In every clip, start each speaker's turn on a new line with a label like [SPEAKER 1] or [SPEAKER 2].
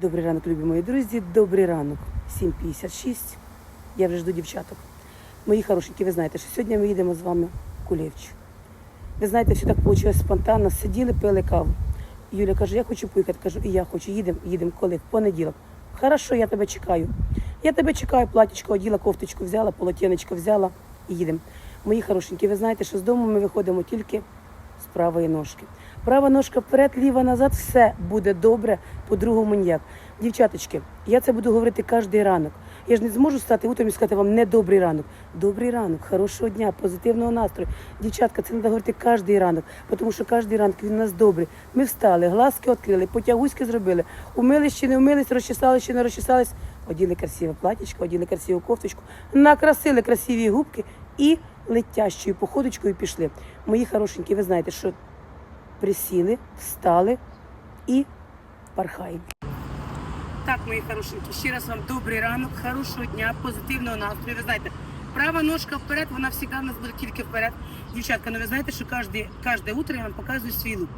[SPEAKER 1] Добрий ранок, любі мої друзі. Добрий ранок. 7.56. Я вже жду дівчаток. Мої хорошенькі, ви знаєте, що сьогодні ми їдемо з вами в Кулєвич. Ви знаєте, все так вийшло спонтанно. Сиділи, пили каву. Юля каже, я хочу поїхати. Кажу, і я хочу. Їдемо, їдемо коли? В понеділок. Хорошо, я тебе чекаю. Я тебе чекаю, платічко оділа, кофточку взяла, полотенечко взяла і їдемо. Мої хорошенькі, ви знаєте, що з дому ми виходимо тільки з правої ножки. Права ножка вперед, ліва назад, все буде добре, по-другому ніяк. Дівчаточки, я це буду говорити кожен ранок. Я ж не зможу стати утром і сказати вам не добрий ранок. Добрий ранок, хорошого дня, позитивного настрою. Дівчатка, це треба говорити кожен ранок, тому що кожен ранок він у нас добрий. Ми встали, глазки відкрили, потягуськи зробили, умились чи не вмились, розчесались чи не розчесались. Оділи красиве платічко, оділи красиву кофточку, накрасили красиві губки і летящою походочкою пішли. Мої хорошенькі, ви знаєте, що присіли, встали і пархаємо. Так, мої хорошенькі, ще раз вам добрий ранок, хорошого дня, позитивного настрою. Ви знаєте, права ножка вперед, вона завжди в нас буде тільки вперед. Дівчатка, ну ви знаєте, що кожне, кожне утро я вам показую свій лук.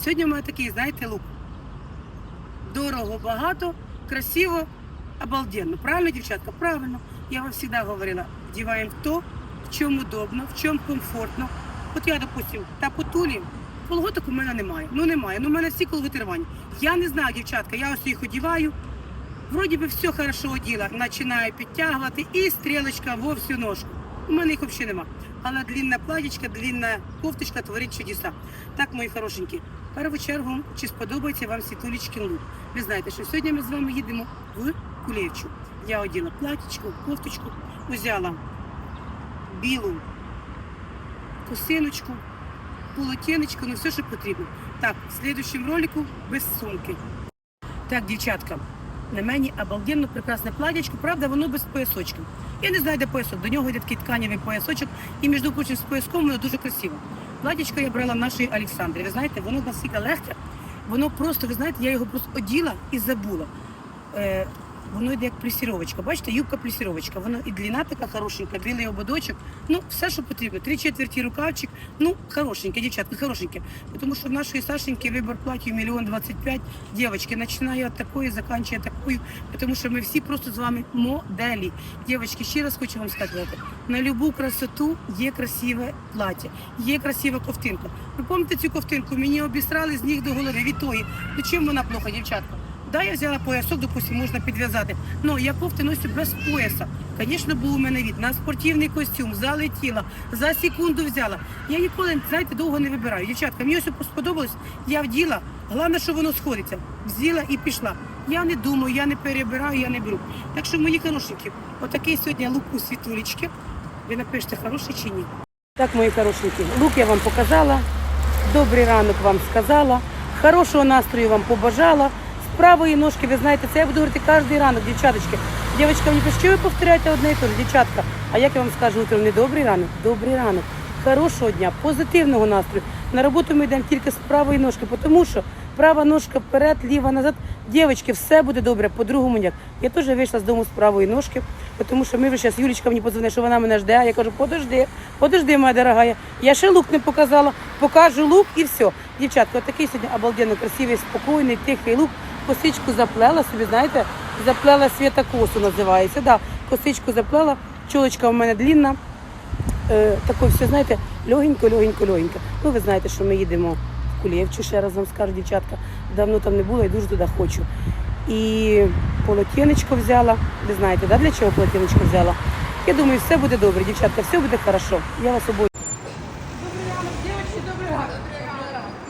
[SPEAKER 1] Сьогодні у такий, знаєте, лук. Дорого, багато, красиво, обалденно. Правильно, дівчатка? Правильно. Я вам завжди говорила, вдіваємо то, в чому удобно, в чому комфортно. От я, допустим, та потулі, колготок у мене немає. Ну немає. Ну, у мене всі колготи рвані. Я не знаю, дівчатка, я ось їх одіваю. Вроді би все хорошо оділа, починаю підтягувати і стрілочка во всю ножку. У мене їх взагалі нема. Але длінна платічка, длінна кофточка творить чудеса. Так, мої хорошенькі, першу чергу, чи сподобається вам світулічкин лук? Ви знаєте, що сьогодні ми з вами їдемо в Кулєвчу. Я оділа платічку, кофточку, взяла білу косиночку, полотенечко, ну все, що потрібно. Так, в слідчому ролику без сумки. Так, дівчатка, на мені обалденно прекрасне платячко, правда, воно без поясочка. Я не знаю, де поясок. До нього йде такий тканевий поясочок, і між прочим, з пояском воно дуже красиво. Платячко я брала в нашої Олександри. Ви знаєте, воно настільки легке, воно просто, ви знаєте, я його просто оділа і забула. Воно йде як плісіровочка. Бачите, юбка плісіровочка. Воно і длина така хорошенька, білий ободочок. Ну, все, що потрібно. Три четверті рукавчик. Ну, хорошеньке, дівчатки, хорошеньке. Тому що в нашої Сашеньки вибір платів мільйон двадцять п'ять. Дівчатки, починає від такої, закінчує такою. Тому що ми всі просто з вами моделі. Дівчатки, ще раз хочу вам сказати, на любу красоту є красиве плаття, є красива ковтинка. Ви пам'ятаєте цю ковтинку? Мені обістрали з ніг до голови від тої. Ну чим вона плохо, дівчатка? Да, я взяла поясок, допустим, можна підв'язати. Ну, я кофти ношу без пояса. Звісно, був у мене від на спортивний костюм, залетіла, за секунду взяла. Я ніколи, знаєте, довго не вибираю. Дівчатка, мені ось сподобалось, я вділа. Головне, що воно сходиться. Взяла і пішла. Я не думаю, я не перебираю, я не беру. Так що, мої хорошенькі, отакий сьогодні лук у світулечки. Ви напишете, хороший чи ні? Так, мої хорошенькі, лук я вам показала. Добрий ранок вам сказала. Хорошого настрою вам побажала. Правої ножки, ви знаєте, це я буду говорити кожен ранок, дівчаточки. Дівчатка, мені що ви повторяєте одне і те ж, дівчатка. А як я вам скажу утром, не добрий ранок? Добрий ранок. Хорошого дня, позитивного настрою. На роботу ми йдемо тільки з правої ножки, тому що права ножка вперед, ліва назад. Дівчатки, все буде добре, по-другому ніяк. Я теж вийшла з дому з правої ножки, тому що ми вже зараз, Юлічка мені подзвонила, що вона мене жде. Я кажу, подожди, подожди, моя дорогая. Я ще лук не показала, покажу лук і все. Дівчатка, такий сьогодні обалденно красивий, спокійний, тихий лук. Косичку заплела собі, знаєте, заплела свята косу називається. Да, косичку заплела, чолочка у мене длінна. Е, таке все, знаєте, легенько, легенько, легенько. Ну, ви знаєте, що ми їдемо Кулєвчу, ще раз вам скажу, дівчатка. Давно там не було і дуже туди хочу. І полотенечко взяла. Ви знаєте, да, для чого полотенечко взяла? Я думаю, все буде добре, дівчатка, все буде хорошо. Я вас обою. Добрий ранок, дівчатки, добрий ранок.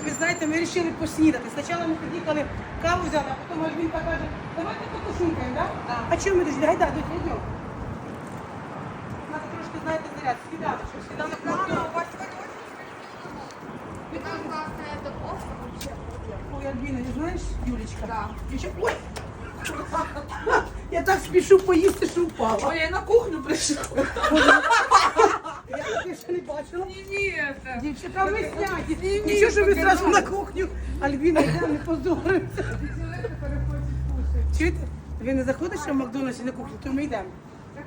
[SPEAKER 1] Ви знаєте, ми вирішили поснідати. Спочатку ми приїхали, каву взяли, а потім Альбінка каже, давайте покушункаємо, так? Да? А чому ми дожди? Гайда, йдемо. У нас трошки, знаєте, заряд, сніданочок, сніданок Ой, Альбіна, не знаєш, Юлечка?
[SPEAKER 2] Да.
[SPEAKER 1] Дівчат- Ой! Я так спішу поїсти, що впала.
[SPEAKER 2] Ой, я на кухню пришла.
[SPEAKER 1] Я таке ще не бачила.
[SPEAKER 2] Не, не это.
[SPEAKER 1] Дівчата, ви сняті.
[SPEAKER 2] Ні, ні,
[SPEAKER 1] Нічого, що ви
[SPEAKER 2] покажу.
[SPEAKER 1] зразу на кухню. Альбіна, йдемо, не поздоровимося. Чуєте? Ви не заходите ще в Макдональдсі на кухню, то ми йдемо.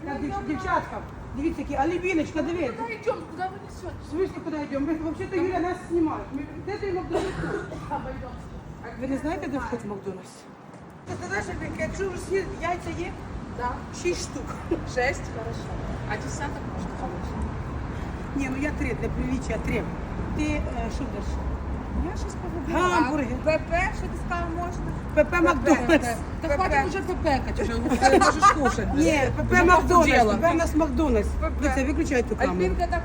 [SPEAKER 1] Так, дів- Дівчатка, дивіться, які, Альбіночка, дивіться.
[SPEAKER 2] Куда идем? Куда вы несете?
[SPEAKER 1] В смысле, куди йдемо? Ми, взагалі-то Юля нас знімає. Ми, де той Макдональдс? Ви не знаєте, де вход в Макдональдс? Ти знаєш, як- якщо всі яйця є,
[SPEAKER 2] Да.
[SPEAKER 1] шість штук.
[SPEAKER 2] Шесть? Хорошо. А десяток можно получить?
[SPEAKER 1] Ні, ну я три, для приличия три. Ти е, що даш?
[SPEAKER 2] Я сейчас погуглю.
[SPEAKER 1] Гамбургер.
[SPEAKER 2] ПП, что ты сказала, можно?
[SPEAKER 1] ПП Макдональдс.
[SPEAKER 3] Да хватит уже пепекать уже, уже можешь кушать.
[SPEAKER 1] Ні, ПП Макдональдс. нас Макдональдс.
[SPEAKER 2] ПП.
[SPEAKER 1] Доця, виключай ту камеру.
[SPEAKER 2] Альбинка так